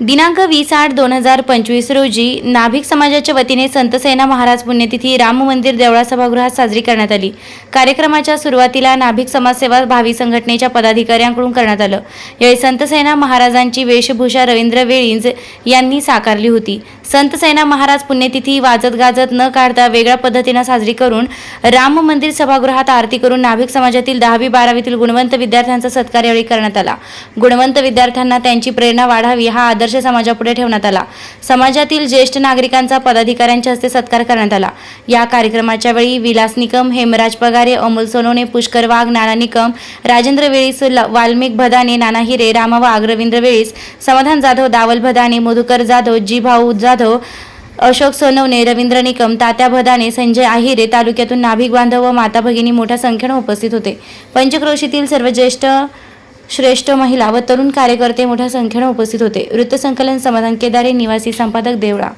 दिनांक वीस आठ दोन हजार पंचवीस रोजी नाभिक समाजाच्या वतीने संत सेना महाराज पुण्यतिथी राम मंदिर देवळा सभागृहात साजरी करण्यात आली. कार्यक्रमाच्या सुरुवातीला नाभिक समाजसेवा भावी संघटनेच्या पदाधिकाऱ्यांकडून करण्यात आलं. यावेळी संत सेना महाराजांची वेशभूषा रवींद्र वेळींज यांनी साकारली होती. संत सेना महाराज पुण्यतिथी वाजत गाजत न काढता वेगळ्या पद्धतीनं साजरी करून राम मंदिर सभागृहात आरती करून नाभिक समाजातील दहावी बारावीतील गुणवंत विद्यार्थ्यांचा सत्कार यावेळी करण्यात आला. गुणवंत विद्यार्थ्यांना त्यांची प्रेरणा वाढावी हा आदर्श समाजापुढे ठेवण्यात आला. समाजातील ज्येष्ठ नागरिकांचा पदाधिकाऱ्यांच्या हस्ते सत्कार करण्यात आला. या कार्यक्रमाच्या वेळी विलास निकम हेमराज पगारे अमोल सोनवणे पुष्कर वाघ नाना निकम राजेंद्र वेळीस वाल्मिक भदाने नाना हिरे रामा वाघ रवींद्र वेळीस समाधान जाधव दावल भदाने मधुकर जाधव जी भाऊ जाधव अशोक सोनवणे रवींद्र निकम तात्या भदाने संजय आहिरे तालुक्यातून नाभिक बांधव व माता भगिनी मोठ्या संख्येने उपस्थित होते. पंचक्रोशीतील सर्व ज्येष्ठ श्रेष्ठ महिला व तरुण कार्यकर्ते मोठ्या संख्येने उपस्थित होते. वृत्तसंकलन समाधान केदारे निवासी संपादक देवळा